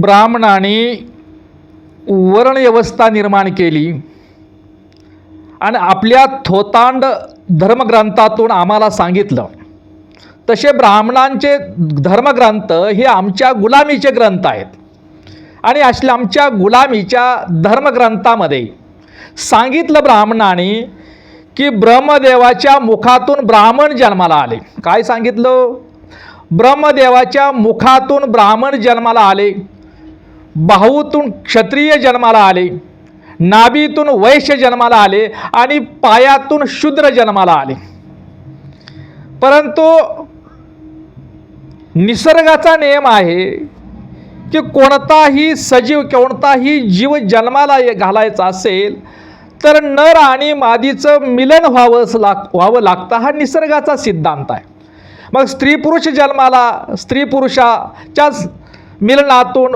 ब्राह्मणाने वर्णव्यवस्था निर्माण केली. आणि आपल्या थोतांड धर्मग्रंथातून आम्हाला सांगितलं. तसे ब्राह्मणांचे धर्मग्रंथ हे आमच्या गुलामीचे ग्रंथ आहेत. आणि असल्या आमच्या गुलामीच्या धर्मग्रंथामध्ये सांगितलं ब्राह्मणाने की ब्रह्मदेवाच्या मुखातून ब्राह्मण जन्माला आले. काय सांगितलं? ब्रह्मदेवाच्या मुखातून ब्राह्मण जन्माला आले. बाहूतून क्षत्रिय जन्माला आले नाभीतून वैश्य जन्माला आले आणि पायातून शूद्र जन्माला आले. परंतु निसर्गाचा नियम आहे की कोणताही सजीव कोणताही जीव जन्माला ये- घालायचा असेल तर नर आणि मादीचं मिलन व्हावंच लाग व्हावं लागतं हा निसर्गाचा सिद्धांत आहे. मग स्त्री पुरुष जन्माला स्त्री पुरुषाच्याच मिलनातून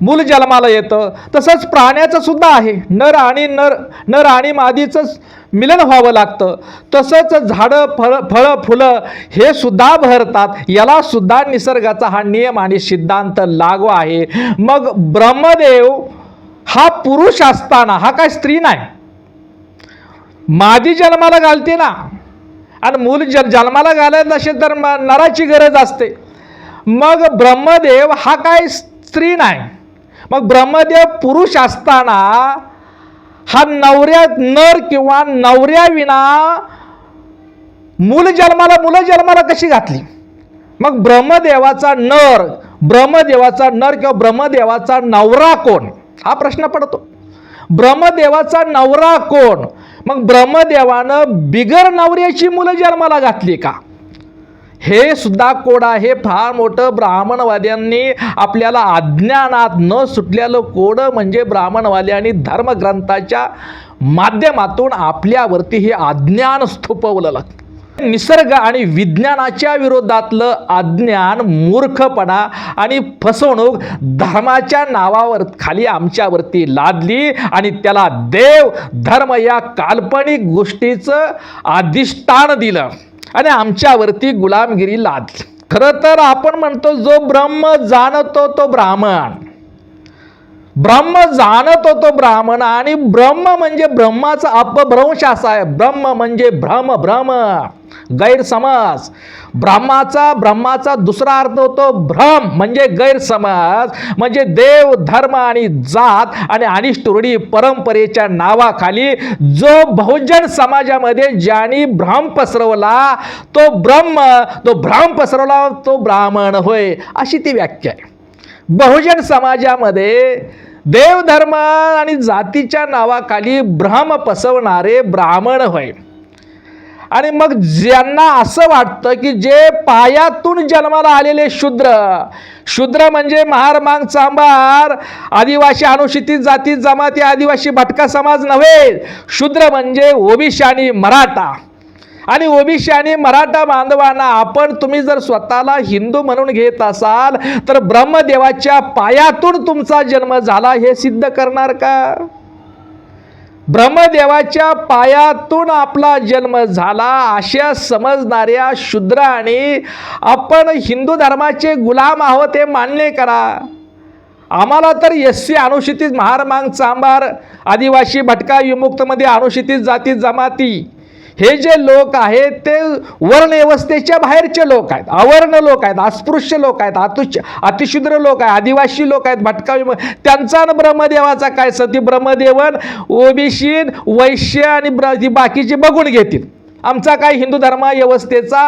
मूल जन्माला येतं. तसंच प्राण्याचं सुद्धा आहे. नर आणि नर नर आणि मादीचंच मिलन व्हावं लागतं. तसंच झाडं फळ फळं फुलं हे सुद्धा भरतात. याला सुद्धा निसर्गाचा हा नियम आणि सिद्धांत लागू आहे. मग ब्रह्मदेव हा पुरुष असताना हा काय स्त्री नाही. मादी जन्माला घालते ना. आणि मूल ज जन्माला घालायला असेल तर म- नराची गरज असते. मग ब्रह्मदेव हा काय स्त्री नाही. मग ब्रह्मदेव पुरुष असताना हा नवऱ्या नर किंवा नवऱ्याविना मूल जन्माला मुलं जन्माला कशी घातली? मग ब्रह्मदेवाचा नर ब्रह्मदेवाचा नर किंवा ब्रह्मदेवाचा नवरा कोण? हा प्रश्न पडतो. ब्रह्मदेवाचा नवरा कोण? मग ब्रह्मदेवानं बिगर नवऱ्याची मुलं जन्माला घातली का? हे सुद्धा कोड आहे. फार मोठं ब्राह्मणवाद्यांनी आपल्याला अज्ञानात न सुटलेलं कोड म्हणजे ब्राह्मणवाद्यांनी धर्मग्रंथाच्या माध्यमातून आपल्यावरती हे अज्ञान स्तुपवलं लागतं निसर्ग आणि विज्ञानाच्या विरोधातलं अज्ञान मूर्खपणा आणि फसवणूक धर्माच्या नावावर खाली आमच्यावरती लादली आणि त्याला देव धर्म या काल्पनिक गोष्टीचं अधिष्ठान दिलं. आणि आमच्यावरती गुलामगिरी लादली. खरं तर आपण म्हणतो जो ब्रह्म जाणतो तो ब्राह्मण. ब्रह्म जाणत होतो ब्राह्मण आणि ब्रह्म म्हणजे ब्रह्माचा अपभ्रंश असा आहे. ब्रह्म म्हणजे भ्रम भ्रम गैरसमज. ब्रह्माचा ब्रह्माचा दुसरा अर्थ होतो भ्रम म्हणजे गैरसमज. म्हणजे देव धर्म आणि जात आणि अनिष्टुरडी परंपरेच्या नावाखाली जो बहुजन समाजामध्ये ज्याने भ्रम पसरवला तो ब्रह्म तो भ्रम पसरवला तो ब्राह्मण होय अशी ती व्याख्या आहे. बहुजन समाजामध्ये देवधर्म आणि जातीच्या नावाखाली भ्रम पसवणारे ब्राह्मण होय. आणि मग ज्यांना असं वाटतं की जे पायातून जन्माला आलेले शूद्र शूद्र म्हणजे महार मांग चांबार आदिवासी अनुसूचित जाती जमाती आदिवासी भटका समाज नव्हे. शूद्र म्हणजे ओबीसी आणि मराठा. आणि ओबीसी आणि मराठा बांधवांना आपण तुम्ही जर स्वतःला हिंदू म्हणून घेत असाल तर ब्रह्मदेवाच्या पायातून तुमचा जन्म झाला हे सिद्ध करणार का? ब्रह्मदेवाच्या पायातून आपला जन्म झाला अशा समजणाऱ्या शूद्राने आपण हिंदू धर्माचे गुलाम आहोत हे मान्य करा. आम्हाला तर एस सी अनुसूचित महार मांग चांबार आदिवासी भटका विमुक्तमध्ये अनुसूचित जाती जमाती हे जे लोक आहेत ते वर्णव्यवस्थेच्या बाहेरचे लोक आहेत. अवर्ण लोक आहेत अस्पृश्य लोक आहेत अतुश अतिशुद्र लोक आहेत आदिवासी लोक आहेत भटका त्यांचा ब्रह्मदेवाचा काय सती? ब्रह्मदेवन ओबीसी वैश्य आणि ब्र ती बाकीचे बघून घेतील. आमचा काय हिंदू धर्म व्यवस्थेचा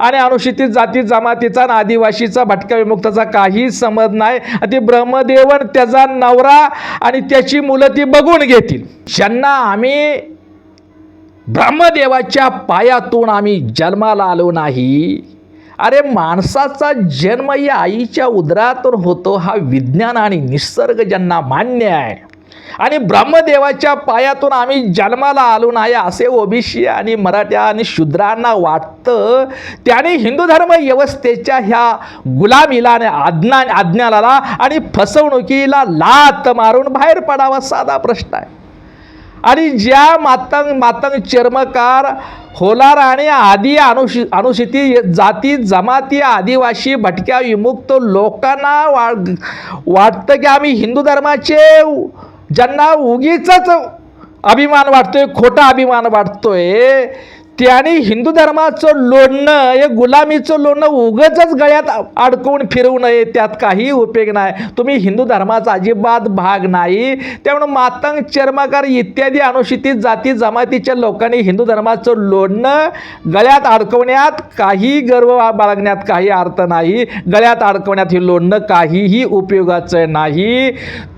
आणि अनुसूचित जाती जमातीचा आणि आदिवासीचा भटक्या विमुक्ताचा काही समज नाही. ते ब्रह्मदेवन त्याचा नवरा आणि त्याची मुलं ती बघून घेतील. ज्यांना आम्ही ब्रह्मदेवाच्या पायातून आम्ही जन्माला आलो नाही. अरे माणसाचा जन्म या आईच्या उदरातून होतो हा विज्ञान आणि निसर्ग ज्यांना मान्य आहे. आणि ब्रह्मदेवाच्या पायातून आम्ही जन्माला आलो नाही असे ओबीसी आणि मराठ्या आणि शूद्रांना वाटतं त्याने हिंदू धर्म व्यवस्थेच्या ह्या गुलामीला आणि आज्ञा आज्ञाला आणि फसवणुकीला लात मारून बाहेर पडावा साधा प्रश्न आहे. आणि ज्या मातंग मातंग चर्मकार होलार आणि आदी अनुशी अनुसूचित जाती जमाती आदिवासी भटक्या विमुक्त लोकांना वा वाटतं की आम्ही हिंदू धर्माचे ज्यांना उगीच अभिमान वाटतोय खोटा अभिमान वाटतोय त्याने हिंदू धर्माचं लोणणं हे गुलामीचं लोणणं उगच गळ्यात अडकवून फिरवू नये त्यात काही उपयोग नाही. तुम्ही हिंदू धर्माचा अजिबात भाग नाही. त्यामुळे मातंग चर्मकार इत्यादी अनुसूचित जाती जमातीच्या लोकांनी हिंदू धर्माचं लोणणं गळ्यात अडकवण्यात काही गर्व बाळगण्यात काही अर्थ नाही. गळ्यात अडकवण्यात हे लोणणं काहीही उपयोगाचं नाही.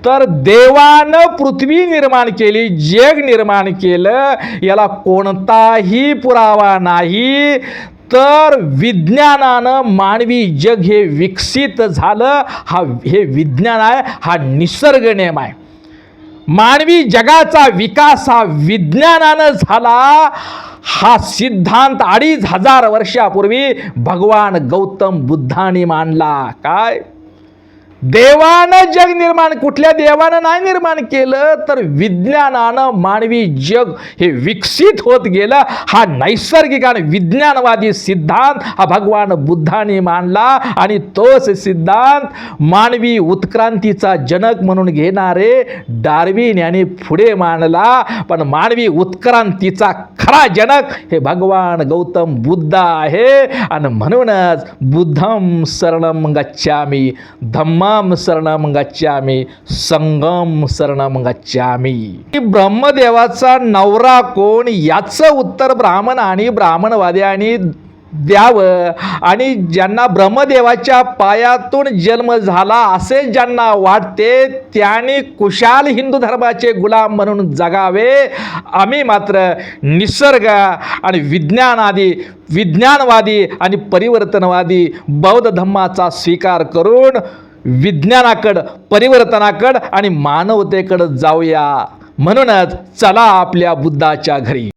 तर देवानं पृथ्वी निर्माण केली जग निर्माण केलं याला कोणताही पुरावा नाही तर विज्ञानानं मानवी जग हे विकसित झालं. हा हे विज्ञान आहे हा निसर्ग नियम आहे. मानवी जगाचा विकास हा विज्ञानानं झाला. हा सिद्धांत अडीच हजार वर्षापूर्वी भगवान गौतम बुद्धाने मांडला. काय? देवानं जग निर्माण कुठल्या देवानं नाही निर्माण केलं तर विज्ञानानं मानवी जग हे विकसित होत गेलं. हा नैसर्गिक आणि विज्ञानवादी सिद्धांत हा भगवान बुद्धाने मांडला आणि तोच सिद्धांत मानवी उत्क्रांतीचा जनक म्हणून घेणारे डार्विन यांनी पुढे मांडला. पण मानवी उत्क्रांतीचा खरा जनक हे भगवान गौतम बुद्ध आहे. आणि म्हणूनच बुद्धम शरणम गच्छामी. धम्मम शरणम गच्छामी संगम शरणम गच्छामी. ब्रह्मदेवाचा नवरा कोण याचं उत्तर ब्राह्मण आणि ब्राह्मणवाद्यांनी द्यावं. आणि ज्यांना ब्रह्मदेवाच्या पायातून जन्म झाला असे ज्यांना वाटते त्यांनी कुशाल हिंदू धर्माचे गुलाम म्हणून जगावे. आम्ही मात्र निसर्ग आणि विज्ञानादी विज्ञानवादी आणि परिवर्तनवादी बौद्ध धम्माचा स्वीकार करून विज्ञानाकडं परिवर्तनाकडं आणि मानवतेकडं जाऊया. म्हणूनच चला आपल्या बुद्धाच्या घरी.